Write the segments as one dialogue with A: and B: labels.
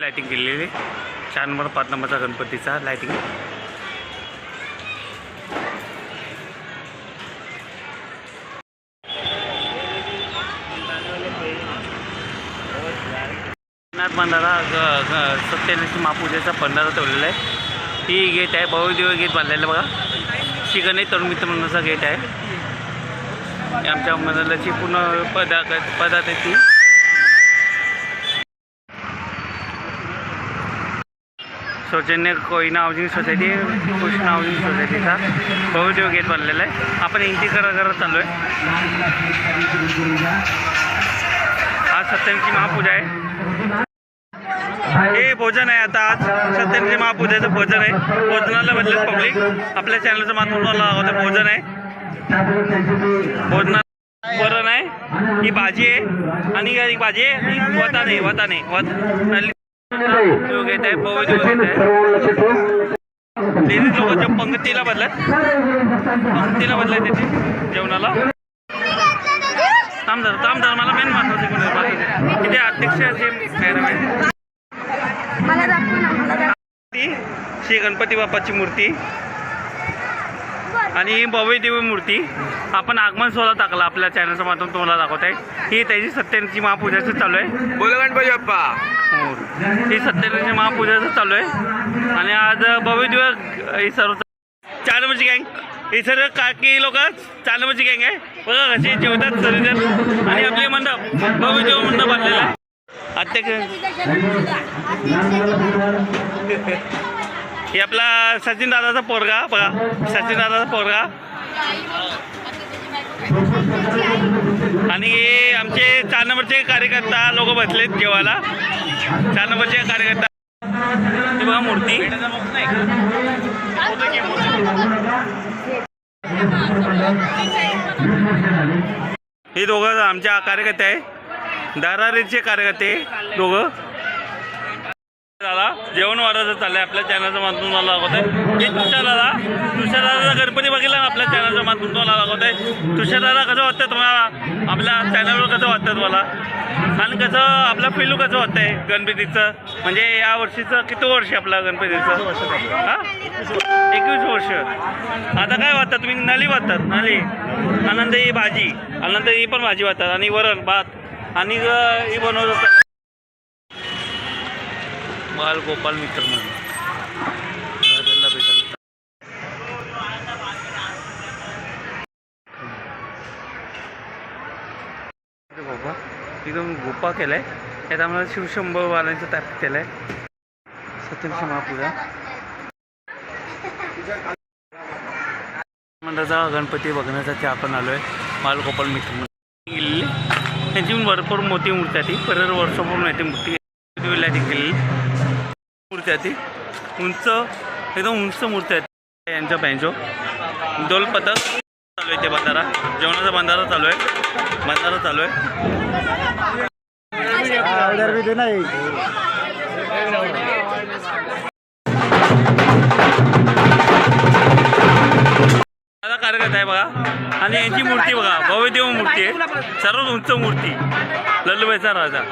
A: Lighting केलेली चार number पाच नंबरचा गणपतीचा लायटिंग नाथ ग- ग- सत्याऐंशी महापूजेचा भंडारा ठेवलेला आहे. ही गेट आहे भव्यदेव गेट बांधलेलं आहे बघा. श्री तरुण मित्र म्हणूनचा गेट आहे. आमच्या मंदिराची पूर्ण पदा पदात आहे सौजन्य Koyna housing society Krishna housing सोसायटीचा भव्यदेव गेट बनलेला आहे आपण एंट्री करत करत चाललो आहे आज सत्यांची महापूजा आहे हे भोजन आहे आता आज। सत्यांची महापूजाचं भोजन आहे भोजनाला बदलत पब्लिक आपल्या चॅनलचं माध्यमाला होतं भोजन आहे भोजना वरण आहे ही। भाजी आहे आणि भाजी आहे वता नाही वता नाही वत नली- देव घेत आहे भव्य लेडीज लोक पंक्तीला बदलत पंक्तीला बदलत तिथे जेवणाला. थांब जरा थांब जरा मला मेन महत्वाचं कोण तिथे अध्यक्ष जे मॅडम आहे श्री गणपती बाप्पाची मूर्ती आणि भव्य दिव्य मूर्ती. आपण आगमन सोहळा टाकला आपल्या चॅनलच्या माध्यमातून तुम्हाला दाखवत आहे ही त्याची सत्याऐंशी महापूजाचं चालू आहे.
B: बोल गणपती बाप्पा.
A: हो. ही. सत्याऐंशी महापूजाचं चालू आहे. आणि आज भव्य दिवस ही सर्व चार गँग. ही सर्व काकी लोक चार गँग आहे. बघा कशी जेवतात सर्वजण आणि आपले मंडप भव्य देव मंडप बांधलेलं आहे. हे आपला सचिन दादाचा पोरगा बघा. सचिन दादाचा पोरगा. आणि आमचे चार नंबरचे कार्यकर्ता लोक बसलेत जेवायला. चार नंबरचे कार्यकर्ता. हे बघा मूर्ती. हे दोघं आमच्या कार्यकर्ते आहे दारारीचे कार्यकर्ते दोघं. दादा जेवण वाढायचं चाललंय. आपल्या चॅनलच्या माध्यमातून मला दाखवत आहे तुषार दादा तुषार गणपती बघितला ना आपल्या चॅनलच्या माध्यमातून तुम्हाला दाखवत आहे तुषार दादा कसं वाटतं तुम्हाला? आपल्या चॅनलवर कसं वाटतं तुम्हाला? आणि कसं आपलं पिलू कसं वाटतंय गणपतीचं? म्हणजे या वर्षीचं किती वर्ष आहे आपलं गणपतीचं? हा? एकवीस वर्ष. आता काय वाटतात तुम्ही? नली वाटतात नली. आनंद ही भाजी. आनंद ही पण भाजी वाटतात. आणि वरण भात. आणि अं, ही बनवतात. बाल गोपाल मित्र म्हणून. भेटायला. बाबा एकदम गुप्पा केलाय. त्यात आम्हाला शिवशंभर वालांचं ताप केलंय. सत्यमशी महापूजा. मंडळाचा गणपती बघण्यासाठी आपण आलोय. बालगोपाल मित्र गेलेली त्यांची भरपूर मोठी मूर्ती आहे ती. परत वर्षापूर्ण येते मूर्ती दिलेली केलेली मूर्ती आहे ती. उंच एकदम उंच मूर्ती आहे यांच्या बँचो दोल पथक चालू आहे ते बंधारा. जेवणाचा बंधारा चालू आहे. बंधारा चालू आहे. आता कार्यकर्ता आहे बघा. आणि यांची मूर्ती बघा. भव्यदेव मूर्ती आहे. सर्वात उंच मूर्ती. लल्लूबाईचा राजा.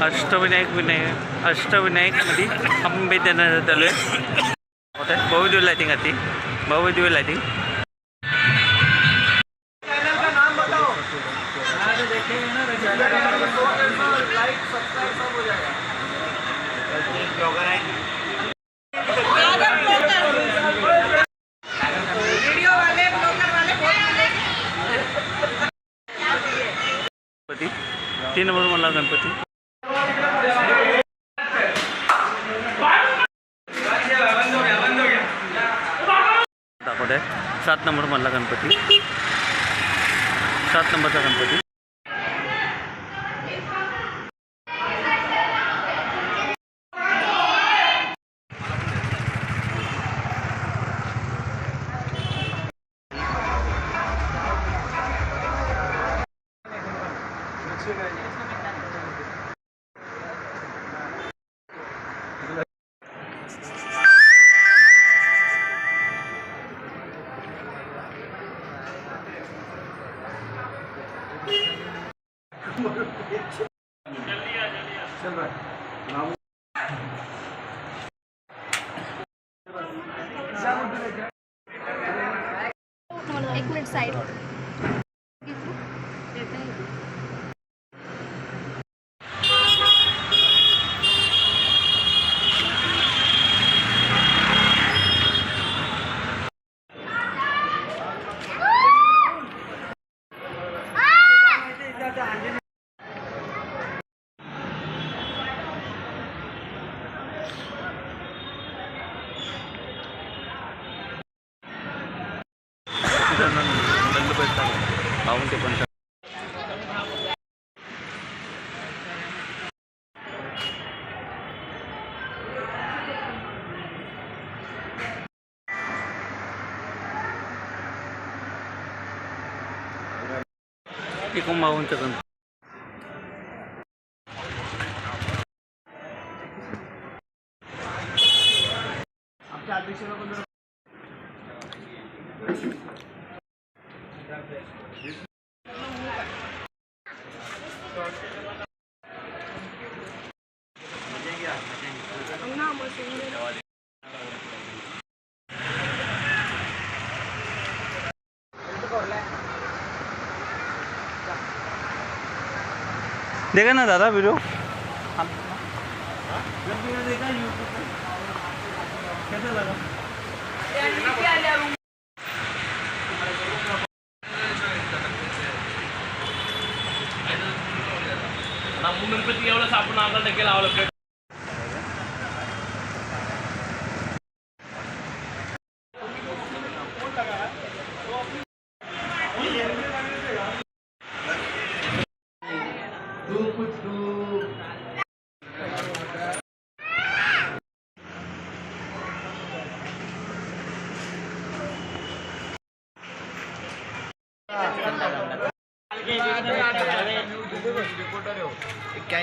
A: अष्टविनायक विनायक अष्टविनायकमध्ये आपण भेट देण्यासाठी आलो आहे बहुदेव लायटिंग आती बहुदेव लायटिंग తిరుమల గణపతి दाखवत आहे सात नंबर मधला गणपती सात नंबरचा Ganpati
C: Thank side no,
A: no, no. ते पण टिकून मागून चकन देखा ना दादा वीडियो? कैसा लगा?
B: முந்நூறு பேருக்கு எவ்வளோ சாப்பிடணும் அவங்கள்ட்ட கேள்வி அவ்வளோ பிளேட் Thank you. टक्के लावलं
D: क्या